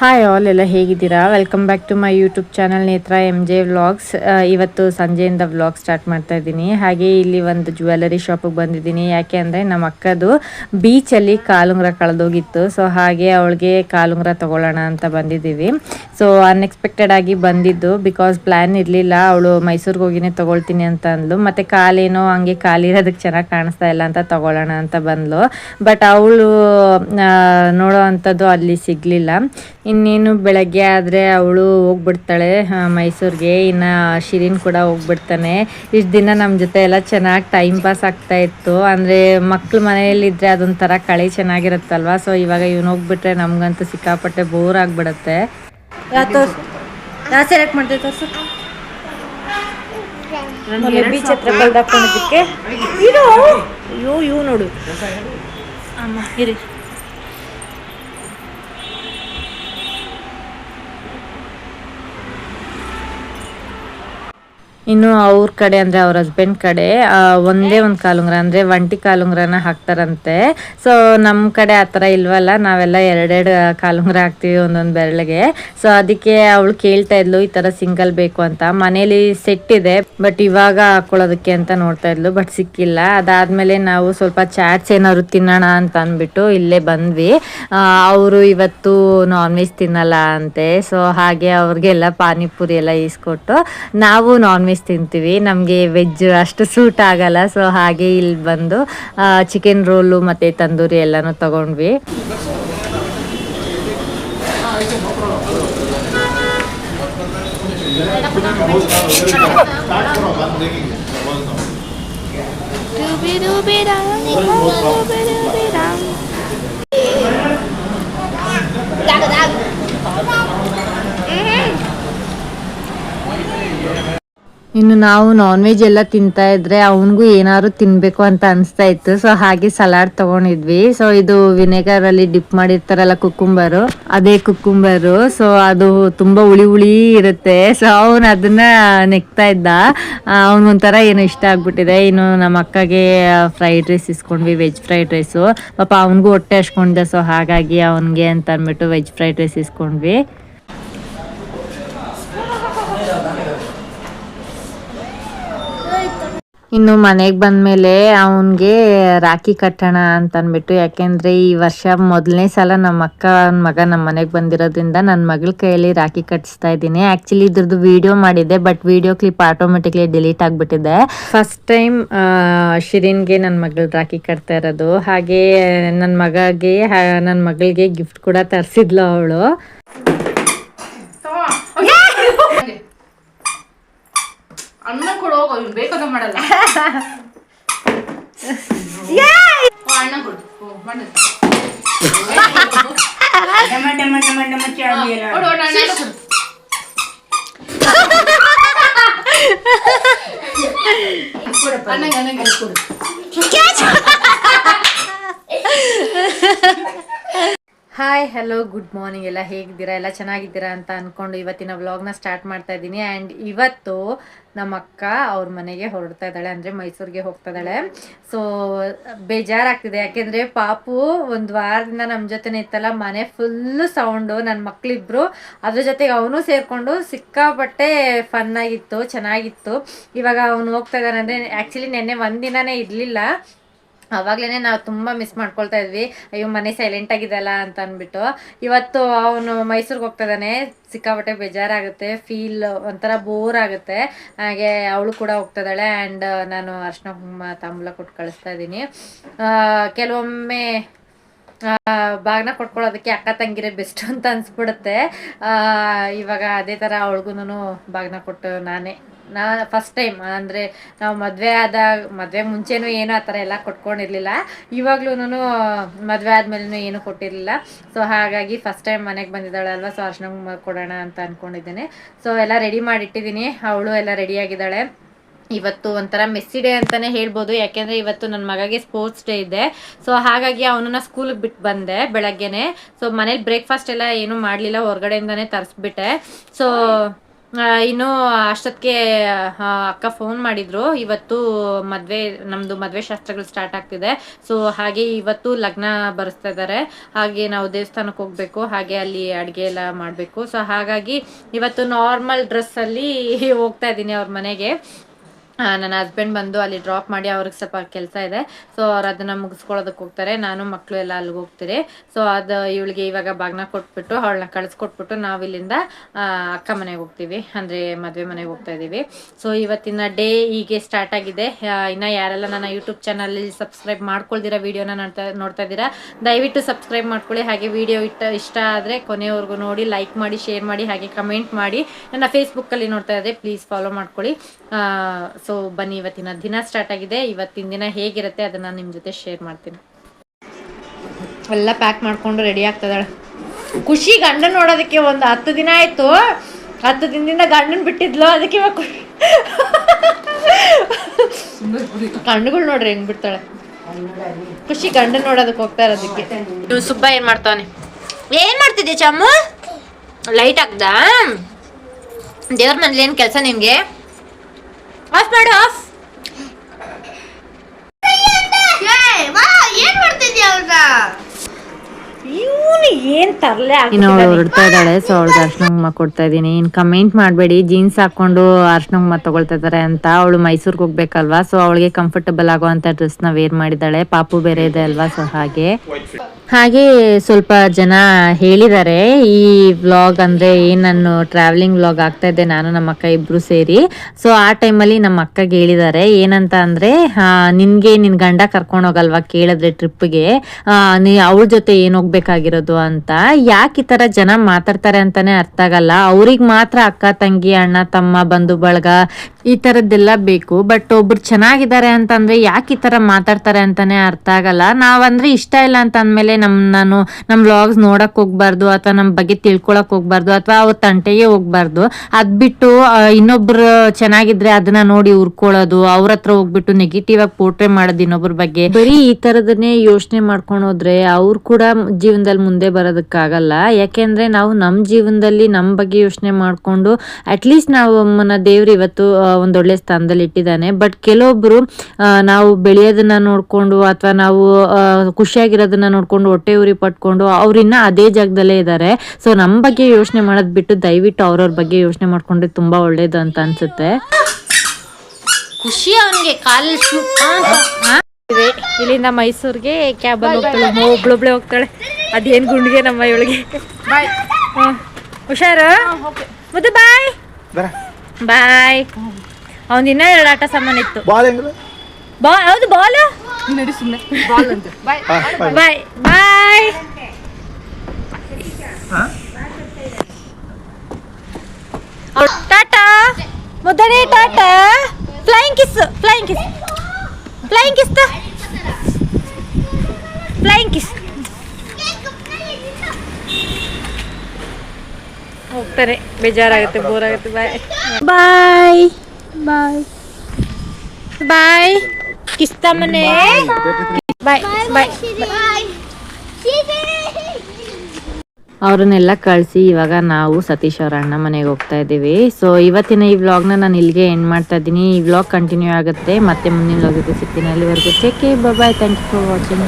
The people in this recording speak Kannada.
ಹಾಯ್ ಆಲ್ ಎಲ್ಲ ಹೇಗಿದ್ದೀರಾ? Welcome back to my YouTube channel Netra M J vlogs ಇವತ್ತು ಸಂಜೆಯಿಂದ ವ್ಲಾಗ್ ಸ್ಟಾರ್ಟ್ ಮಾಡ್ತಾ ಇದ್ದೀನಿ. ಹಾಗೆ ಇಲ್ಲಿ ಒಂದು ಜ್ಯುವೆಲರಿ ಶಾಪಿಗೆ ಬಂದಿದ್ದೀನಿ. ಯಾಕೆ ಅಂದರೆ ನಮ್ಮ ಅಕ್ಕದು ಬೀಚಲ್ಲಿ ಕಾಲುಂಗ್ರ ಕಳೆದೋಗಿತ್ತು. ಸೊ ಹಾಗೆ ಅವಳಿಗೆ ಕಾಲುಂಗ್ರ ತೊಗೊಳ್ಳೋಣ ಅಂತ ಬಂದಿದ್ದೀವಿ. ಸೊ ಅನ್ಎಕ್ಸ್ಪೆಕ್ಟೆಡ್ ಆಗಿ ಬಂದಿದ್ದು. ಬಿಕಾಸ್ ಪ್ಲ್ಯಾನ್ ಇರಲಿಲ್ಲ. ಅವಳು ಮೈಸೂರಿಗೆ ಹೋಗಿನೇ ತೊಗೊಳ್ತೀನಿ ಅಂತ ಅಂದ್ಲು. ಮತ್ತು ಕಾಲೇನೋ ಹಂಗೆ ಕಾಲಿರೋದಕ್ಕೆ ಚೆನ್ನಾಗಿ ಕಾಣಿಸ್ತಾ ಇಲ್ಲ ಅಂತ ತೊಗೊಳ್ಳೋಣ ಅಂತ ಬಂದ್ಲು. ಬಟ್ ಅವಳು ನೋಡೋ ಅಂಥದ್ದು ಅಲ್ಲಿ ಸಿಗಲಿಲ್ಲ. ಇನ್ನೇನು ಬೆಳಗ್ಗೆ ಆದರೆ ಅವಳು ಹೋಗ್ಬಿಡ್ತಾಳೆ ಮೈಸೂರಿಗೆ. ಇನ್ನು ಶಿರೀನ್ ಕೂಡ ಹೋಗ್ಬಿಡ್ತಾನೆ. ಇಷ್ಟು ದಿನ ನಮ್ಮ ಜೊತೆ ಎಲ್ಲ ಚೆನ್ನಾಗಿ ಟೈಮ್ ಪಾಸ್ ಆಗ್ತಾ ಇತ್ತು. ಅಂದರೆ ಮಕ್ಳು ಮನೆಯಲ್ಲಿದ್ದರೆ ಅದೊಂಥರ ಕಳೆ ಚೆನ್ನಾಗಿರುತ್ತಲ್ವ? ಸೊ ಇವಾಗ ಇವನು ಹೋಗ್ಬಿಟ್ರೆ ನಮಗಂತೂ ಸಿಕ್ಕಾಪಟ್ಟೆ ಬೋರ್ ಆಗಿಬಿಡುತ್ತೆ. ಸೆಲೆಕ್ಟ್ ಮಾಡ್ತೀವಿ ತೋರ್ಸು. ಬೀಚ್ ಹತ್ರ ಇದು? ಇವು ಇವು ನೋಡು. ಅಮ್ಮ ಇರಿ. ಇನ್ನು ಅವ್ರ ಕಡೆ ಅಂದರೆ ಅವ್ರ ಹಸ್ಬೆಂಡ್ ಕಡೆ ಒಂದೇ ಒಂದು ಕಾಲುಂಗ್ರ, ಅಂದರೆ ಒಂಟಿ ಕಾಲುಂಗ್ರನ ಹಾಕ್ತಾರಂತೆ. ಸೊ ನಮ್ಮ ಕಡೆ ಆ ಥರ ಇಲ್ವಲ್ಲ, ನಾವೆಲ್ಲ ಎರಡೆರಡು ಕಾಲುಂಗ್ರ ಹಾಕ್ತೀವಿ ಒಂದೊಂದು ಬೆರಳಿಗೆ. ಸೊ ಅದಕ್ಕೆ ಅವಳು ಕೇಳ್ತಾ ಇದ್ಲು, ಈ ಥರ ಸಿಂಗಲ್ ಬೇಕು ಅಂತ. ಮನೇಲಿ ಸೆಟ್ ಇದೆ ಬಟ್ ಇವಾಗ ಹಾಕೊಳ್ಳೋದಕ್ಕೆ ಅಂತ ನೋಡ್ತಾ ಇದ್ಲು ಬಟ್ ಸಿಕ್ಕಿಲ್ಲ. ಅದಾದ್ಮೇಲೆ ನಾವು ಸ್ವಲ್ಪ ಚಾಟ್ಸ್ ಏನಾದ್ರು ತಿನ್ನೋಣ ಅಂತ ಅಂದ್ಬಿಟ್ಟು ಇಲ್ಲೇ ಬಂದ್ವಿ. ಅವರು ಇವತ್ತು ನಾನ್ ವೆಜ್ ತಿನ್ನಲ್ಲ ಅಂತೆ. ಸೊ ಹಾಗೆ ಅವ್ರಿಗೆಲ್ಲ ಪಾನಿಪುರಿ ಎಲ್ಲ ಈಸ್ಕೊಟ್ಟು, ನಾವು ನಾನ್ ವೆಜ್ ತಿಂತೀವಿ. ನಮಗೆ ವೆಜ್ ಅಷ್ಟು ಸೂಟ್ ಆಗಲ್ಲ ಸೊ ಹಾಗೆ ಇಲ್ಲಿ ಬಂದು ಚಿಕನ್ ರೋಲು ಮತ್ತು ತಂದೂರಿ ಎಲ್ಲನೂ ತಗೊಂಡ್ವಿ. ಇನ್ನು ನಾವು ನಾನ್ ವೆಜ್ ಎಲ್ಲ ತಿಂತಾ ಇದ್ರೆ ಅವನಿಗೂ ಏನಾದ್ರು ತಿನ್ಬೇಕು ಅಂತ ಅನಿಸ್ತಾ ಇತ್ತು. ಸೊ ಹಾಗೆ ಸಲಾಡ್ ತಗೊಂಡಿದ್ವಿ. ಸೊ ಇದು ವಿನೆಗರ್ ಅಲ್ಲಿ ಡಿಪ್ ಮಾಡಿರ್ತಾರಲ್ಲ ಕುಕ್ಕುಂಬರು ಅದೇ ಕುಕ್ಕುಂಬರು ಸೊ ಅದು ತುಂಬಾ ಹುಳಿ ಹುಳಿ ಇರುತ್ತೆ. ಸೊ ಅವನು ಅದನ್ನ ನೆಕ್ತಾ ಇದ್ದ. ಅವನೊಂಥರ ಏನು ಇಷ್ಟ ಆಗ್ಬಿಟ್ಟಿದೆ. ಇನ್ನು ನಮ್ಮ ಅಕ್ಕಗೆ ಫ್ರೈಡ್ ರೈಸ್ ಇಸ್ಕೊಂಡ್ವಿ ವೆಜ್ ಫ್ರೈಡ್ ರೈಸು ಪಾಪ ಅವನಿಗೂ ಹೊಟ್ಟೆ ಹಚ್ಕೊಂಡಿದೆ ಸೊ ಹಾಗಾಗಿ ಅವನಿಗೆ ಅಂತ ಅಂದ್ಬಿಟ್ಟು ವೆಜ್ ಫ್ರೈಡ್ ರೈಸ್ ಇಸ್ಕೊಂಡ್ವಿ. ಇನ್ನು ಮನೆಗೆ ಬಂದ್ಮೇಲೆ ಅವನಿಗೆ ರಾಖಿ ಕಟ್ಟೋಣ ಅಂತ ಅಂದ್ಬಿಟ್ಟು ಯಾಕೆಂದ್ರೆ ಈ ವರ್ಷ ಮೊದಲನೇ ಸಲ ನಮ್ಮ ಅಕ್ಕ ಅವ್ನ್ ಮಗ ನಮ್ಮ ಮನೆಗೆ ಬಂದಿರೋದ್ರಿಂದ ನನ್ನ ಮಗಳ ಕೈಯಲ್ಲಿ ರಾಖಿ ಕಟ್ಟಿಸ್ತಾ ಇದ್ದೀನಿ. ಆ್ಯಕ್ಚುಲಿ ಇದ್ರದ್ದು ವಿಡಿಯೋ ಮಾಡಿದ್ದೆ but video clip automatically delete ಆಗಿಬಿಟ್ಟಿದೆ. ಫಸ್ಟ್ ಟೈಮ್ ಶಿರಿನ್ಗೆ ನನ್ನ ಮಗಳು ರಾಖಿ ಕಟ್ತಾ ಇರೋದು. ಹಾಗೆ ನನ್ನ ಮಗಗೆ ನನ್ನ ಮಗಳಿಗೆ ಗಿಫ್ಟ್ ಕೂಡ ತರಿಸಿದ್ಲು ಅವಳು ಅಣ್ಣ ಕೊಡು ಹೋಗು ಇವ್ನು ಬೇಕಂತ ಮಾಡಲ್ಲ. ಓ, ಅಣ್ಣ ಕೊಡು. ಓ, ಮಾಡು. ಕೊಡು, ಕೊಡು, ಅಣ್ಣ ಕೊಡು. ಹಾಯ್ ಹಲೋ ಗುಡ್ ಮಾರ್ನಿಂಗ್ ಎಲ್ಲ ಹೇಗಿದ್ದೀರಾ? ಎಲ್ಲ ಚೆನ್ನಾಗಿದ್ದೀರಾ ಅಂತ ಅಂದ್ಕೊಂಡು ಇವತ್ತಿನ ವ್ಲಾಗ್ನ ಸ್ಟಾರ್ಟ್ ಮಾಡ್ತಾ ಇದ್ದೀನಿ. ಆ್ಯಂಡ್ ಇವತ್ತು ನಮ್ಮ ಅಕ್ಕ ಅವ್ರ ಮನೆಗೆ ಹೊರಡ್ತಾ ಇದ್ದಾಳೆ, ಅಂದರೆ ಮೈಸೂರಿಗೆ ಹೋಗ್ತಾ ಇದ್ದಾಳೆ. ಸೊ ಬೇಜಾರಾಗ್ತಿದೆ. ಯಾಕೆಂದರೆ ಪಾಪು ಒಂದು ವಾರದಿಂದ ನಮ್ಮ ಜೊತೆನೇ ಇತ್ತಲ್ಲ, ಮನೆ ಫುಲ್ಲು ಸೌಂಡು ನನ್ನ ಮಕ್ಕಳಿಬ್ರು ಅದ್ರ ಜೊತೆಗೆ ಅವನು ಸೇರಿಕೊಂಡು ಸಿಕ್ಕಾಪಟ್ಟೆ ಫನ್ನಾಗಿತ್ತು ಚೆನ್ನಾಗಿತ್ತು. ಇವಾಗ ಅವನು ಹೋಗ್ತಾ ಇದ್ದಾನೆ ಅಂದರೆ ಆ್ಯಕ್ಚುಲಿ ನೆನ್ನೆ ದಿನವೇ ಇರಲಿಲ್ಲ. ಅವಾಗ್ಲೇ ನಾವು ತುಂಬ ಮಿಸ್ ಮಾಡ್ಕೊಳ್ತಾ ಇದ್ವಿ. ಅಯ್ಯೋ, ಮನೆ ಸೈಲೆಂಟ್ ಆಗಿದೆಲ್ಲ ಅಂತ ಅಂದ್ಬಿಟ್ಟು. ಇವತ್ತು ಅವನು ಮೈಸೂರಿಗೆ ಹೋಗ್ತಾ ಇದ್ದಾನೆ. ಸಿಕ್ಕಾಪಟ್ಟೆ ಬೇಜಾರಾಗುತ್ತೆ. ಫೀಲ್ ಒಂಥರ ಬೋರ್ ಆಗುತ್ತೆ. ಹಾಗೆ ಅವಳು ಕೂಡ ಹೋಗ್ತಾ ಇದ್ದಾಳೆ ಆ್ಯಂಡ್ ನಾನು ಅರ್ಶಿನ ಕುಂಕುಮ, ತಾಂಬೂಲ ಕೊಟ್ಟು ಕಳಿಸ್ತಾ ಇದ್ದೀನಿ. ಕೆಲವೊಮ್ಮೆ ಬಾಗ್ನ ಕೊಟ್ಕೊಳ್ಳೋದಕ್ಕೆ ಅಕ್ಕ ತಂಗಿರೇ ಬೆಸ್ಟ್ ಅಂತ ಅನ್ಸ್ಬಿಡುತ್ತೆ. ಇವಾಗ ಅದೇ ಥರ ಅವಳಿಗೂ ಬಾಗ್ನ ಕೊಟ್ಟು ನಾನೇ ನಾ ಫಸ್ಟ್ ಟೈಮ್ ಅಂದರೆ ನಾವು ಮದುವೆ ಆದ ಮದುವೆ ಮುಂಚೆನೂ ಏನೂ ಆ ಥರ ಎಲ್ಲ ಕೊಟ್ಕೊಂಡಿರಲಿಲ್ಲ. ಇವಾಗ್ಲೂ ಮದುವೆ ಆದಮೇಲೂ ಏನೂ ಕೊಟ್ಟಿರಲಿಲ್ಲ. ಸೊ ಹಾಗಾಗಿ ಫಸ್ಟ್ ಟೈಮ್ ಮನೆಗೆ ಬಂದಿದ್ದಾಳೆ ಅಲ್ವಾ ಸೊ ಅರ್ಶನ ಕೊಡೋಣ ಅಂತ ಅಂದ್ಕೊಂಡಿದ್ದೀನಿ ಸೊ ಎಲ್ಲ ರೆಡಿ ಮಾಡಿಟ್ಟಿದ್ದೀನಿ. ಅವಳು ಎಲ್ಲ ರೆಡಿಯಾಗಿದ್ದಾಳೆ ಇವತ್ತು ಒಂಥರ ಮೆಸ್ಸಿ ಡೇ ಅಂತಾನೆ ಹೇಳ್ಬೋದು. ಯಾಕೆಂದರೆ ಇವತ್ತು ನನ್ನ ಮಗಗೆ ಸ್ಪೋರ್ಟ್ಸ್ ಡೇ ಇದೆ. ಸೊ ಹಾಗಾಗಿ ಅವನನ್ನ ಸ್ಕೂಲಿಗೆ ಬಿಟ್ಟು ಬಂದೆ ಬೆಳಗ್ಗೆನೆ. ಸೊ ಮನೇಲಿ ಬ್ರೇಕ್ಫಾಸ್ಟ್ ಎಲ್ಲ ಏನೂ ಮಾಡಲಿಲ್ಲ, ಹೊರಗಡೆಯಿಂದನೇ ತರಿಸ್ಬಿಟ್ಟೆ. ಸೊ ಇನ್ನು ಅಷ್ಟೊತ್ತಿಗೆ ಅಕ್ಕ ಫೋನ್ ಮಾಡಿದ್ರು. ಇವತ್ತು ಮದ್ವೆ, ನಮ್ದು ಮದ್ವೆ ಶಾಸ್ತ್ರಗಳು ಸ್ಟಾರ್ಟ್ ಆಗ್ತಿದೆ. ಸೊ ಹಾಗೆ ಇವತ್ತು ಲಗ್ನ ಬರೆಸ್ತಾ ಇದ್ದಾರೆ ಹಾಗೆ ನಾವು ದೇವಸ್ಥಾನಕ್ಕೆ ಹೋಗ್ಬೇಕು. ಹಾಗೆ ಅಲ್ಲಿ ಅಡುಗೆ ಎಲ್ಲ ಮಾಡಬೇಕು. ಸೊ ಹಾಗಾಗಿ ಇವತ್ತು ನಾರ್ಮಲ್ ಡ್ರೆಸ್ಸಲ್ಲಿ ಹೋಗ್ತಾ ಇದ್ದೀನಿ ಅವ್ರ ಮನೆಗೆ. ನನ್ನ ಹಸ್ಬೆಂಡ್ ಬಂದು ಅಲ್ಲಿ ಡ್ರಾಪ್ ಮಾಡಿ ಅವ್ರಿಗೆ ಸ್ವಲ್ಪ ಕೆಲಸ ಇದೆ. ಸೊ ಅವ್ರು ಅದನ್ನು ಮುಗಿಸ್ಕೊಳ್ಳೋದಕ್ಕೆ ಹೋಗ್ತಾರೆ. ನಾನು ಮಕ್ಕಳು ಎಲ್ಲ ಅಲ್ಲಿಗೆ ಹೋಗ್ತೀರಿ. ಸೊ ಅದು ಇವಳಿಗೆ ಇವಾಗ ಬಾಗ್ನ ಕೊಟ್ಬಿಟ್ಟು, ಅವಳನ್ನ ಕಳಿಸ್ಕೊಟ್ಬಿಟ್ಟು ನಾವು ಇಲ್ಲಿಂದ ಅಕ್ಕ ಮನೆಗೆ ಹೋಗ್ತೀವಿ. ಅಂದರೆ ಮದುವೆ ಮನೆಗೆ ಹೋಗ್ತಾ ಇದ್ದೀವಿ ಸೊ ಇವತ್ತಿನ ಡೇ ಹೀಗೆ ಸ್ಟಾರ್ಟ್ ಆಗಿದೆ. ಇನ್ನು ಯಾರೆಲ್ಲ ನನ್ನ ಯೂಟ್ಯೂಬ್ ಚಾನಲಲ್ಲಿ ಸಬ್ಸ್ಕ್ರೈಬ್ ಮಾಡ್ಕೊಳ್ದಿರ ವೀಡಿಯೋನ ನೋಡ್ತಾ ನೋಡ್ತಾ ಇದ್ದೀರಾ ದಯವಿಟ್ಟು ಸಬ್ಸ್ಕ್ರೈಬ್ ಮಾಡ್ಕೊಳ್ಳಿ. ಹಾಗೆ ವಿಡಿಯೋ ಇಟ್ಟ, ಇಷ್ಟ ಆದರೆ ಕೊನೆವರೆಗೂ ನೋಡಿ ಲೈಕ್ ಮಾಡಿ ಶೇರ್ ಮಾಡಿ, ಹಾಗೆ ಕಮೆಂಟ್ ಮಾಡಿ. ನನ್ನ ಫೇಸ್ಬುಕ್ಕಲ್ಲಿ ನೋಡ್ತಾ ಇದ್ದರೆ ಪ್ಲೀಸ್ ಫಾಲೋ ಮಾಡ್ಕೊಳ್ಳಿ. ಸೊ ಬನ್ನಿ, ಇವತ್ತಿನ ದಿನ ಸ್ಟಾರ್ಟ್ ಆಗಿದೆ. ಇವತ್ತಿನ ದಿನ ಹೇಗಿರುತ್ತೆ ಅದನ್ನು ನಿಮ್ಮ ಜೊತೆ ಶೇರ್ ಮಾಡ್ತೀನಿ. ಎಲ್ಲ ಪ್ಯಾಕ್ ಮಾಡ್ಕೊಂಡು ರೆಡಿ ಆಗ್ತದಾಳೆ. ಖುಷಿ ಗಂಡನ ನೋಡೋದಕ್ಕೆ ಒಂದು ಹತ್ತು ದಿನ ಆಯಿತು. ಹತ್ತು ದಿನದಿಂದ ಗಂಡನ ಬಿಟ್ಟಿದ್ಲು, ಅದಕ್ಕೆ ಇವಾಗ ಖುಷಿ. ಕಣ್ಣುಗಳು ನೋಡ್ರಿ ಹೆಂಗ್ ಬಿಡ್ತಾಳೆ. ಖುಷಿ ಗಂಡನ ನೋಡೋದಕ್ಕೆ ಹೋಗ್ತಾ ಇರೋದಕ್ಕೆ. ನೀವು ಸುಬ್ಬ ಏನ್ ಮಾಡ್ತಾನೆ ಏನ್ ಮಾಡ್ತಿದ್ದೆ ಚಮ್ಮು ಲೈಟ್ ಹಾಕ್ದಾ? ದೇವ್ರ ಮನೇಲಿ ಏನ್ ಕೆಲಸ ನಿನ್ಗೆ? ಆಫ್ ಮಾಡು ಆಫ್. ಏನ್ ತರ್ಲೆ ಇನ್ನು ಅವಳು ಹೊರಡ್ತಾ ಇದ್ದಾಳೆ ಸೊ ಅವಳಿಗೆ ಅರ್ಶಿನ ಕುಂಕುಮ ಕೊಡ್ತಾ ಇದ್ದೀನಿ. ಇನ್ನು ಕಮೆಂಟ್ ಮಾಡಬೇಡಿ ಜೀನ್ಸ್ ಹಾಕೊಂಡು ಅರ್ಶನ ಕುಂಕುಮ ತಗೊಳ್ತಾ ಇದ್ದಾರೆ ಅಂತ. ಅವಳು ಮೈಸೂರಿಗೆ ಹೋಗ್ಬೇಕಲ್ವಾ ಸೊ ಅವಳಿಗೆ ಕಂಫರ್ಟಬಲ್ ಆಗುವಂತ ನ ವೇರ್ ಮಾಡಿದ್ದಾಳೆ. ಪಾಪು ಬೇರೆ ಇದೆ ಅಲ್ವಾ ಸೊ ಹಾಗೆ. ಹಾಗೆ ಸ್ವಲ್ಪ ಜನ ಹೇಳಿದ್ದಾರೆ. ಈ ವ್ಲಾಗ್ ಅಂದರೆ ಏನು ನಾನು ಟ್ರಾವೆಲಿಂಗ್ ವ್ಲಾಗ್ ಆಗ್ತಾ ಇದ್ದೆ ನಾನು ನಮ್ಮ ಅಕ್ಕ ಇಬ್ಬರು ಸೇರಿ. ಸೊ ಆ ಟೈಮಲ್ಲಿ ನಮ್ಮ ಅಕ್ಕಗೆ ಹೇಳಿದ್ದಾರೆ, ಏನಂತ ಅಂದರೆ ನಿನಗೆ ನಿನ್ನ ನಿನ್ ಗಂಡ ಕರ್ಕೊಂಡು ಹೋಗಲ್ವಾ ಕೇಳಿದ್ರೆ ಟ್ರಿಪ್ಗೆ ನೀ ಅವಳ ಜೊತೆ ಏನು ಹೋಗ್ಬೇಕಾಗಿರೋದು ಅಂತ. ಯಾಕೆ ಈ ಥರ ಜನ ಮಾತಾಡ್ತಾರೆ ಅಂತಾನೆ ಅರ್ಥ ಆಗಲ್ಲ. ಅವ್ರಿಗೆ ಮಾತ್ರ ಅಕ್ಕ, ತಂಗಿ, ಅಣ್ಣ, ತಮ್ಮ ಬಂಧು ಬಳಗ ಈ ತರದ್ದೆಲ್ಲ ಬೇಕು. ಬಟ್ ಒಬ್ರು ಚೆನ್ನಾಗಿದ್ದಾರೆ ಅಂತಂದ್ರೆ ಯಾಕೆ ಈ ತರ ಮಾತಾಡ್ತಾರೆ ಅಂತಾನೆ ಅರ್ಥ ಆಗಲ್ಲ. ನಾವಂದ್ರೆ ಇಷ್ಟ ಇಲ್ಲ ಅಂತ ಅಂದ್ಮೇಲೆ ನಮ್, ನಾನು ನಮ್ ವ್ಲಾಗ್ಸ್ ನೋಡಕ್ ಹೋಗ್ಬಾರ್ದು ಅಥವಾ ನಮ್ ಬಗ್ಗೆ ತಿಳ್ಕೊಳಕ್ ಹೋಗ್ಬಾರ್ದು ಅಥವಾ ಅವ್ರ ತಂಟೆಗೆ ಹೋಗ್ಬಾರ್ದು. ಅದ್ ಬಿಟ್ಟು ಇನ್ನೊಬ್ರು ಚೆನ್ನಾಗಿದ್ರೆ ಅದನ್ನ ನೋಡಿ ಉರ್ಕೊಳ್ಳೋದು, ಅವ್ರ ಹತ್ರ ಹೋಗ್ಬಿಟ್ಟು ನೆಗೆಟಿವ್ ಆಗಿ ಪೋರ್ಟ್ರೆ ಮಾಡೋದು ಇನ್ನೊಬ್ರ ಬಗ್ಗೆ. ಬರೀ ಈ ತರದನ್ನೇ ಯೋಚನೆ ಮಾಡ್ಕೊಂಡು ಹೋದ್ರೆ ಅವ್ರು ಕೂಡ ಜೀವನದಲ್ಲಿ ಮುಂದೆ ಬರೋದಕ್ಕಾಗಲ್ಲ. ಯಾಕೆಂದ್ರೆ ನಾವು ನಮ್ ಜೀವನದಲ್ಲಿ ನಮ್ ಬಗ್ಗೆ ಯೋಚನೆ ಮಾಡ್ಕೊಂಡು ಅಟ್ಲೀಸ್ಟ್ ನಾವು ನಮ್ಮನ್ನ ದೇವ್ರು ಇವತ್ತು ಒಂದೊಳ್ಳೆ ಸ್ಥಾನದಲ್ಲಿ ಇಟ್ಟಿದ್ದಾನೆ. ಬಟ್ ಕೆಲವೊಬ್ರು ನಾವು ಬೆಳೆಯೋದನ್ನ ನೋಡ್ಕೊಂಡು ಅಥವಾ ನಾವು ಖುಷಿಯಾಗಿರೋದನ್ನ ನೋಡ್ಕೊಂಡು ಹೊಟ್ಟೆ ಉರಿ ಪಟ್ಕೊಂಡು ಅವ್ರಿನ್ನ ಅದೇ ಜಾಗದಲ್ಲೇ ಇದ್ದಾರೆ ಸೊ ನಮ್ಮ ಬಗ್ಗೆ ಯೋಚನೆ ಮಾಡೋದ್ ಬಿಟ್ಟು ದಯವಿಟ್ಟು ಅವ್ರವ್ರ ಬಗ್ಗೆ ಯೋಚನೆ ಮಾಡ್ಕೊಂಡ್ರೆ ತುಂಬಾ ಒಳ್ಳೇದು ಅಂತ ಅನ್ಸುತ್ತೆ. ಖುಷಿ ಅವನಿಗೆ ಇಲ್ಲಿಂದ ಮೈಸೂರಿಗೆ ಕ್ಯಾಬಲ್ಲಿ ಹೋಗ್ತಾಳೆ. ಒಬ್ಳೊಬ್ಳೆ ಹೋಗ್ತಾಳೆ. ಅದೇನ್ ಗುಂಡಿಗೆ ನಮ್ಮ ಇವಳಿಗೆ. ಬಾಯ್ ಹುಷಾರು? ಮತ್ತೆ ಬಾಯ್ ಬಾಯ್ ಅವನ್ ಇನ್ನ ಎರಡು ಆಟ ಸಾಮಾನ್ ಇತ್ತು. ಬಾಲ್ ಹೆಂಗಲ್ಲ ಬಾ ಹೌದು ಬಾಲ್? ನಡಿ ಸುಮ್ಮನೆ ಬಾಲ್ ಅಂತ. ಬಾಯ್. ಬಾಯ್. ಬಾಯ್. ಟಾಟಾ. ಮುದ್ದಣಿ Tata. Flying kiss flying kiss flying kiss flying kiss ಹೋಗ್ತಾರೆ. ಬೇಜಾರಾಗುತ್ತೆ ಬೋರ್ ಆಗುತ್ತೆ ಬಾಯ್ ಬಾಯ್. ಬಾಯ್ ಬಾಯ್ Bye. ಮನೆ ಬಾಯ್ ಬಾಯ್ ಅವ್ರನ್ನೆಲ್ಲ ಕಳಿಸಿ ಇವಾಗ ನಾವು ಸತೀಶ್ ಅವ್ರ ಅಣ್ಣ ಮನೆಗೆ ಹೋಗ್ತಾ ಇದ್ದೀವಿ. ಸೊ ಇವತ್ತಿನ ಈ ವ್ಲಾಗ್ನ ನಾನು ಇಲ್ಲಿಗೆ ಎಂಡ್ ಮಾಡ್ತಾ ಇದ್ದೀನಿ. ಈ ವ್ಲಾಗ್ ಕಂಟಿನ್ಯೂ ಆಗುತ್ತೆ. ಮತ್ತೆ ಮುಂದಿನ ವ್ಲಾಗ್ ಸಿಗ್ತೀನಿ ಅಲ್ಲಿವರೆಗೂ. Check bye thank you for watching